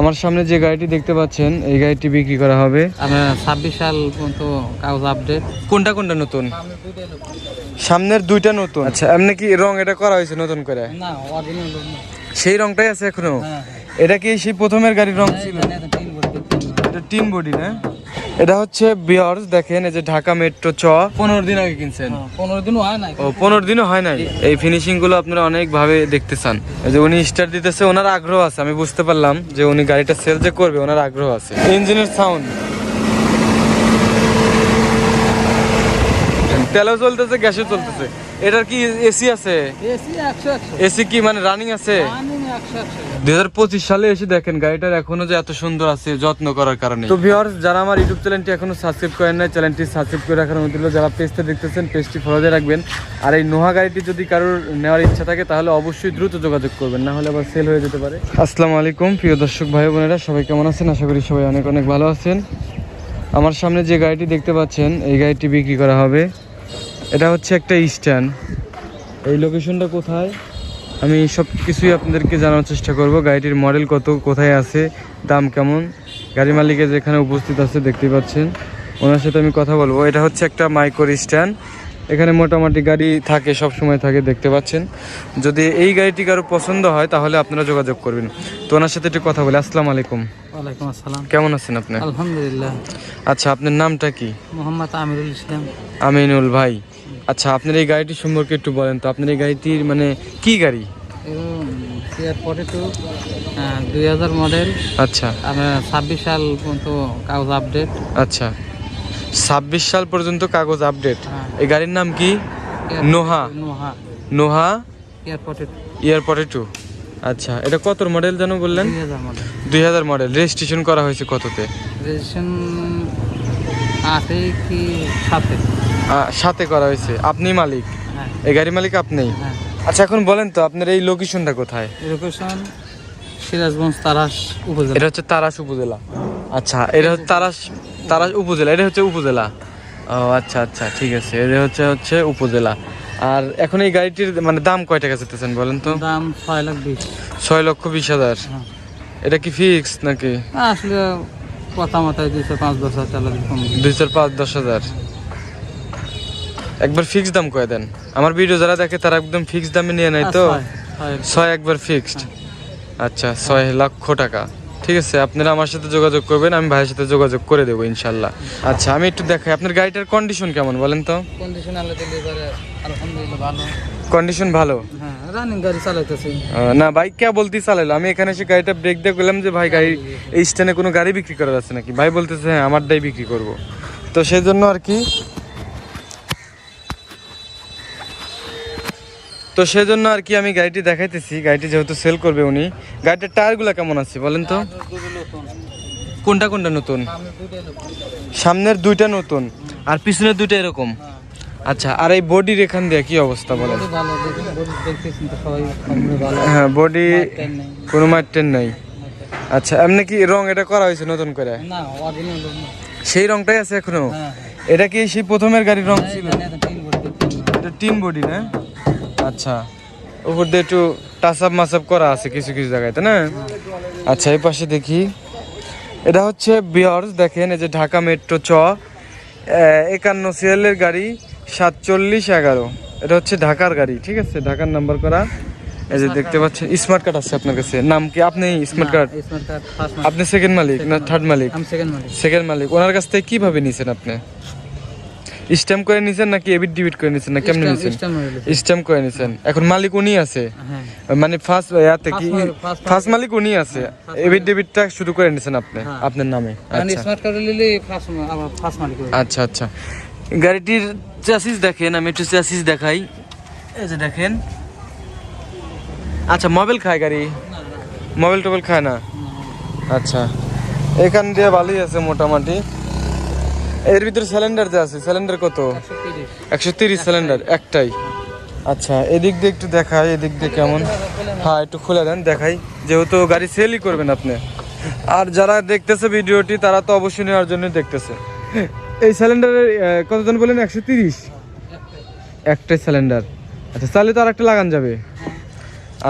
আমার সামনে যে গাড়িটি দেখতে পাচ্ছেন এই গাড়িটি বিক্রি করা হবে। আপনার ছাব্বিশ সাল পর্যন্ত কাগজ আপডেট কোনটা কোনটা নতুন? সামনের দুইটা নতুন। আচ্ছা এমনি কি রং এটা করা হয়েছে নতুন করে? না সেই রংটাই আছে এখনও? হ্যাঁ এটা কি সেই প্রথমের গাড়ির রং ছিল? এটা টিন বডি না? এটা হচ্ছে বিয়ার্স দেখেন এই যে ঢাকা মেট্রো চ। পনেরো দিন আগে কিনছেন? পনেরো দিনও হয় নাই। ও পনেরো দিনও হয় নাই? এই ফিনিশিংগুলো আপনারা অনেক ভাবে দেখতে চান এই যে উনি স্টার দিতেছে ওনার আগ্রহ আছে আমি বুঝতে পারলাম যে উনি গাড়িটা সেল যে করবে ওনার আগ্রহ আছে। ইঞ্জিনের সাউন্ড তেলও চলতেছে গ্যাসও চলতেছে এটার কি এসি আছে? এসি কি মানে রানিং আছে? দুই হাজার পঁচিশ সালে এসে দেখেন গাড়িটার এখনও যে এত সুন্দর আছে যত্ন করার কারণে। তো ভিউয়ার্স যারা আমার ইউটিউব চ্যানেলটি এখনও সাবস্ক্রাইব করেন নাই চ্যানেলটি সাবস্ক্রাইব করে রাখার মধ্যে যারা পেজটা দেখতেছেন পেজটি ফলো দিয়ে রাখবেন। আর এই নোহা গাড়িটি যদি কারোর নেওয়ার ইচ্ছা থাকে তাহলে অবশ্যই দ্রুত যোগাযোগ করবেন না হলে আবার সেল হয়ে যেতে পারে। আসসালামু আলাইকুম প্রিয় দর্শক ভাই বোনেরা সবাই কেমন আছেন? আশা করি সবাই অনেক অনেক ভালো আছেন। আমার সামনে যে গাড়িটি দেখতে পাচ্ছেন এই গাড়িটি বিক্রি করা হবে। এটা হচ্ছে একটা স্ট্যান্ড এই লোকেশনটা কোথায়? আমি সব কিছুই আপনাদেরকে জানার চেষ্টা করব। গাড়িটির মডেল কত কোথায় আছে দাম কেমন? গাড়ি মালিকের যেখানে উপস্থিত আছে দেখতে পাচ্ছেন। ওনার সাথে আমি কথা বলব। এটা হচ্ছে একটা মাইক্রো স্ট্যান্ড এখানে মোটামুটি গাড়ি থাকে সব সময় থাকে দেখতে পাচ্ছেন। যদি এই গাড়িটি কারও পছন্দ হয় তাহলে আপনারা যোগাযোগ করবেন। তো ওনার সাথে একটু কথা বলি। আসসালামু আলাইকুম। ওয়ালাইকুম আসসালাম। কেমন আছেন আপনি? আলহামদুলিল্লাহ। আচ্ছা আপনার নামটা কি? মোহাম্মদ আমিরুল ইসলাম। আমিনুল ভাই। আচ্ছা আপনার এই গাড়িটি সম্পর্কে একটু বলেন তো। আপনার এই গাড়িটির মানে কি গাড়ি? দুই হাজার মডেল আচ্ছা। ছাব্বিশ সাল পর্যন্ত কাগজ আপডেট আচ্ছা। ছাব্বিশ সাল পর্যন্ত কাগজ আপডেট। এই গাড়ির নাম কি? নোহা। নোহা। টু এয়ারপোর্টে টু আচ্ছা এটা কত মডেল যেন বললেন? দুই হাজার মডেল রেজিস্ট্রেশন করা হয়েছে কততে? রেজিস্ট্রেশন আছে কি সাথে সাথে করা হয়েছে। আপনি মালিক। হ্যাঁ। এই গাড়ি মালিক আপনিই হ্যাঁ। আচ্ছা এখন বলেন তো আপনার এই লোকেশনটা কোথায়? লোকেশন সিরাজগঞ্জ তারাস উপজেলা। এটা হচ্ছে তারাস উপজেলা। আচ্ছা এটা হচ্ছে তারাস তারাস উপজেলা এটা হচ্ছে উপজেলা। ও আচ্ছা আচ্ছা ঠিক আছে এটা হচ্ছে হচ্ছে উপজেলা। আর এখন এই গাড়িটির মানে দাম কয় টাকা চাইতেছেন বলেন তো? দাম ছয় লাখ বিশ। ছয় লক্ষ বিশ হাজার। হ্যাঁ। এটা কি ফিক্স নাকি? আসলে কথা মাথায় দুইশো পাঁচ দশ হাজার দুই চার পাঁচ দশ হাজার। একবার ফিক্স দাম কয়ে দেন। আমার ভিডিও যারা দেখে তারা একদম ফিক্স দামে নিয়ে নেয় তো? ছয়, একবার ফিক্সড আচ্ছা ছয় লক্ষ টাকা। ঠিক আছে আপনারা আমার সাথে যোগাযোগ করবেন আমি ভাইয়ের সাথে যোগাযোগ করে দেবো ইনশাল্লাহ। আচ্ছা আমি একটু দেখাই আপনার গাড়িটার কন্ডিশন কেমন বলেন তো? কন্ডিশন আলহামদুলিল্লাহ ভালো। কন্ডিশন ভালো? হ্যাঁ রানিং গাড়ি চালাইতেছি। না বাইক কে বলতে চালাইলো আমি এখানে এসে গাড়িটা ব্রেক দিয়ে বললাম যে ভাই গাড়ি এই স্ট্যান্ডে কোনো গাড়ি বিক্রি করা যাচ্ছে নাকি? ভাই বলতেছে হ্যাঁ আমারটাই বিক্রি করব। তো সেই জন্য আর কি তো সেই জন্য আর কি আমি গাড়িটি দেখাইতেছি। গাড়িটি যেহেতু সেল করবে উনি। গাড়িটার টায়ারগুলো কেমন আছে বলেন তো? কোনটা কোনটা নতুন? সামনের দুইটা নতুন। আর পিছনের দুইটা এরকম? আচ্ছা আর এই বডির এখান দিয়ে কি অবস্থা বলেন? হ্যাঁ বডি কোনো মাঠটেন নাই। আচ্ছা এমনি কি রং এটা করা হয়েছে নতুন করে? সেই রংটাই আছে এখনও? হ্যাঁ এটা কি সেই প্রথমের গাড়ির রং ছিল? এটা টিন বডি না? আচ্ছা উপর দিয়ে একটু টাচ আপ মাসাপ করা আছে কিছু কিছু জায়গায় তাই না? আচ্ছা এই পাশে দেখি। এটা হচ্ছে বিয়ার্স দেখেন এই যে ঢাকা মেট্রো চ একান্ন সিরিয়ালের গাড়ি সাতচল্লিশ এগারো। এটা হচ্ছে ঢাকার গাড়ি ঠিক আছে? ঢাকার নাম্বার করা। এই যে দেখতে পাচ্ছেন স্মার্ট কার্ড আছে আপনার কাছে। নাম কি? আপনি স্মার্ট কার্ড আপনি সেকেন্ড মালিক না থার্ড মালিক? সেকেন্ড মালিক। ওনার কাছ থেকে কীভাবে নিয়েছেন আপনি? স্ট্যাম্প করে নিছেন নাকি এবিট ডিবিট করে নিছেন না কেমনে নিছেন? হয়ে স্ট্যাম্প করে নিছেন। এখন মালিক উনি আছে। হ্যাঁ। মানে ফার্স্ট ইয়াতে কি ফার্স্ট মালিক উনি আছে। এবিট ডিবিটটা শুরু করে নিছেন আপনি হ্যাঁ। আপনার নামে। স্মার্ট কার্ড নিলে ফার্স্ট মালিক আচ্ছা আচ্ছা। গাড়িটির চ্যাসিস দেখেন আমি একটু চ্যাসিস দেখাই। এই যে দেখেন। আচ্ছা মোবাইল খায় গাড়ি? মোবাইল টোবাইল খায় না? আচ্ছা। এখান দিয়ে ভালোই আছে মোটামুটি। এর ভিতরে সিলিন্ডার যে আছে সিলিন্ডার কত? একশো তিরিশ সিলিন্ডার একটাই। আচ্ছা এদিক দিয়ে একটু দেখাই, এদিক দিয়ে কেমন? হ্যাঁ একটু খুলে দেন, দেখাই। যেহেতু গাড়ি সেলই করবেন আপনি। আর যারা দেখতেছে ভিডিওটি, তারা তো অবশ্যই নেওয়ার জন্য দেখতেছে। এই সিলিন্ডারের কতজন বলেন? একশো তিরিশ? একটাই সিলিন্ডার আচ্ছা চালে তো আর একটা লাগান যাবে।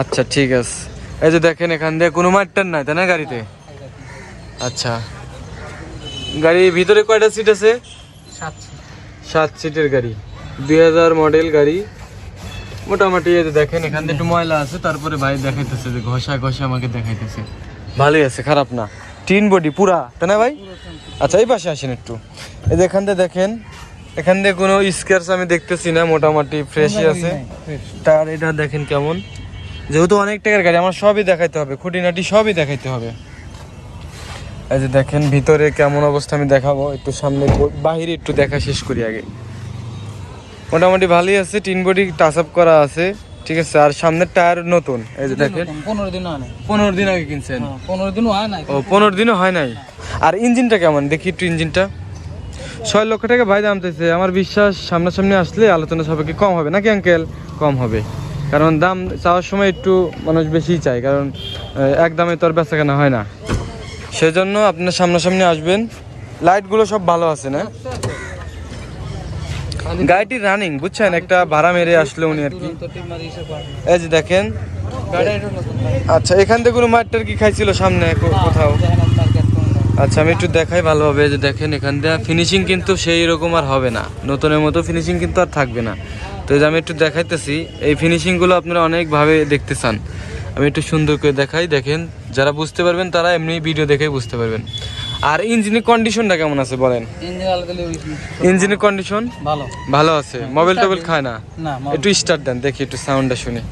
আচ্ছা ঠিক আছে। এই যে দেখেন, এখান দিয়ে কোনো মাঠটার নাই, তাই না, গাড়িতে? আচ্ছা। গাড়ির ভিতরে কয়টা সিট আছে? সাতশো সাত সিটের গাড়ি। দুই হাজার মডেল গাড়ি। মোটামুটি দেখেন এখান থেকে একটু ময়লা আছে তারপরে ভাই দেখাইতেছে যে ঘষা ঘষা আমাকে দেখাইতেছে। ভালোই আছে খারাপ না। টিন বডি পুরা তাই না ভাই? আচ্ছা এই পাশে আসেন একটু। এই যে এখান থেকে দেখেন এখান থেকে কোনো স্কেয়ার্স আমি দেখতেছি না মোটামুটি ফ্রেশই আছে। তার এটা দেখেন কেমন। যেহেতু অনেক টাকার গাড়ি আমার সবই দেখাইতে হবে খুঁটিনাটি সবই দেখাইতে হবে। এই যে দেখেন ভিতরে কেমন অবস্থা আমি দেখাবো। একটু সামনে বাহিরে একটু দেখা শেষ করি আগে। মোটামুটি ভালোই আছে টিন বডি টাচ আপ করা আছে ঠিক আছে? আর সামনের টায়ার নতুন। এই যে দেখেন পনেরো দিন হয় নাই। পনেরো দিন আগে কিনছেন? হ্যাঁ, পনেরো দিনও হয় নাই। ও পনেরো দিনও হয় নাই? আর ইঞ্জিনটা কেমন? দেখি একটু ইঞ্জিনটা। ছয় লক্ষ টাকা ভাই দাম চাইছে। আমার বিশ্বাস সামনাসামনি আসলে আলোচনা সাপেক্ষে কম হবে। নাকি আঙ্কেল কম হবে। কারণ দাম চাওয়ার সময় একটু মানুষ বেশিই চায়। কারণ এক দামে তো আর বেচা কেনা হয় না। সেজন্য আপনার সামনাসামনি আসবেন। লাইটগুলো সব ভালো আছে না? গাড়িটি রানিং বুঝছেন? একটা ভাড়া মেরে আসলো উনি আর কি। এই যে দেখেন। আচ্ছা এখান থেকে কোনো মাঠটার কি খাইছিল সামনে? কোথাও? আচ্ছা আমি একটু দেখাই ভালোভাবে। যে দেখেন, এখান দিয়ে ফিনিশিং কিন্তু সেই রকম আর হবে না। নতুনের মতো ফিনিশিং কিন্তু আর থাকবে না। তো এই যে আমি একটু দেখাইতেছি। এই ফিনিশিংগুলো আপনারা অনেকভাবে দেখতে চান। আমি একটু সুন্দর করে দেখাই দেখেন। যারা বুঝতে পারবেন তারা এমনি ভিডিও দেখেই বুঝতে পারবেন। আর ইঞ্জিনের কন্ডিশনটা কেমন আছে বলেন? ইঞ্জিনের কন্ডিশন ভালো। ভালো আছে। মোবাইল টোবাইল খায় না। একটু স্টার্ট দেন দেখি একটু সাউন্ডটা শুনি।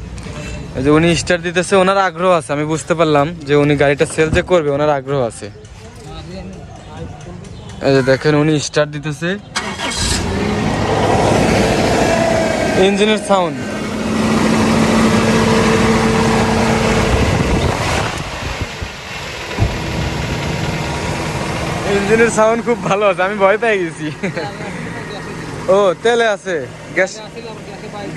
যে উনি স্টার্ট দিতেছে ওনার আগ্রহ আছে আমি বুঝতে পারলাম যে উনি গাড়িটা সেল যে করবে ওনার আগ্রহ আছে। এই যে দেখেন উনি স্টার্ট দিতেছে। ইঞ্জিনের সাউন্ড ইঞ্জিনের সাউন্ড খুব ভালো আছে আমি ভয় পেয়ে গেছি। ও তেলে আছে। গ্যাস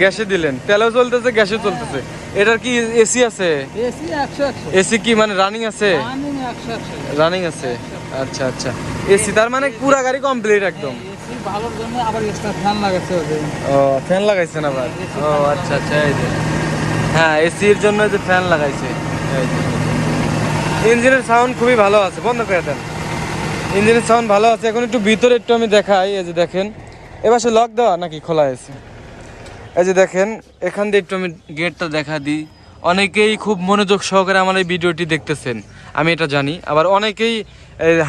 গ্যাসে দিলেন। তেলেও চলতেছে গ্যাসে চলতেছে। এটার কি এসি আছে? এসি কি মানে রানিং আছে? রানিং আছে। আচ্ছা আচ্ছা। এসি তার মানে পুরা গাড়ি কমপ্লিট একদম। ভালোর জন্য আবার এক্সট্রা ফ্যান ওদের। ও ফ্যান লাগাইছেন আবার? ও আচ্ছা আচ্ছা এই যে। হ্যাঁ এসির জন্য যে ফ্যান লাগাইছে। ইঞ্জিনের সাউন্ড খুবই ভালো আছে বন্ধ করে দেন। ইঞ্জিনের সাউন্ড ভালো আছে, এখন একটু ভিতরে একটু আমি দেখাই, এই যে দেখেন। এবার সে লক দেওয়া নাকি খোলা আছে? এই যে দেখেন, এখান দিয়ে একটু আমি গেটটা দেখা দিই। অনেকেই খুব মনোযোগ সহকারে আমার এই ভিডিওটি দেখতেছেন, আমি এটা জানি। আবার অনেকেই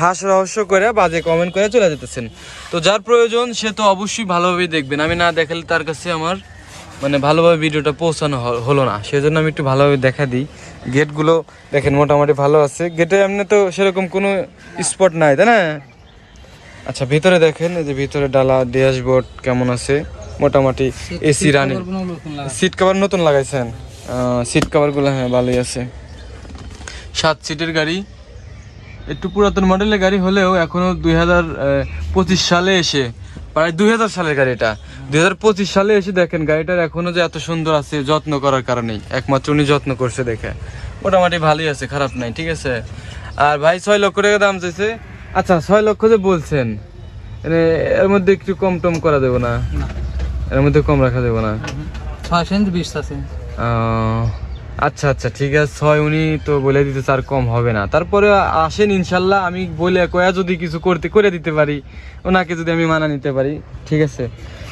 হাস রহস্য করে, বাজে কমেন্ট করে চলে যেতেছেন। তো যার প্রয়োজন সে তো অবশ্যই ভালোভাবেই দেখবেন। আমি না দেখালে তার কাছে আমার মানে ভালোভাবে ভিডিওটা পৌঁছানো হলো না। সেজন্য আমি একটু ভালোভাবে দেখা দিই। গেটগুলো দেখেন মোটামুটি ভালো আছে। গেটে এমনি তো সেরকম কোনো স্পট নাই তাই না? আচ্ছা ভিতরে দেখেন এই যে ভিতরে ডালা ড্যাশবোর্ড কেমন আছে? মোটামুটি এসি রানিং সিট কভার নতুন লাগাইছেন? সিট কভারগুলো হ্যাঁ ভালোই আছে। সাত সিটের গাড়ি। একটু পুরাতন মডেলের গাড়ি হলেও এখনও দুই হাজার পঁচিশ সালে এসে প্রায় দুই হাজার সালের গাড়ি এটা। দুই হাজার পঁচিশ সালে এসে দেখেন গাড়িটার এখনও যে এত সুন্দর আছে যত্ন করার কারণেই। একমাত্র উনি যত্ন করছে দেখে। মোটামুটি ভালোই আছে খারাপ নাই ঠিক আছে? আর ভাই ছয় লক্ষ টাকা দাম চাইছে। আচ্ছা ছয় লক্ষ যে বলছেন মানে এর মধ্যে একটু কম টম করা দেবো না? এর মধ্যে কম রাখা দেবো না? আচ্ছা আচ্ছা ঠিক আছে ছয় উনি তো বলে দিতে আর কম হবে না। তারপরে আসেন ইনশাল্লাহ আমি বলে কয়া যদি কিছু করতে করে দিতে পারি ওনাকে যদি আমি মানা নিতে পারি ঠিক আছে?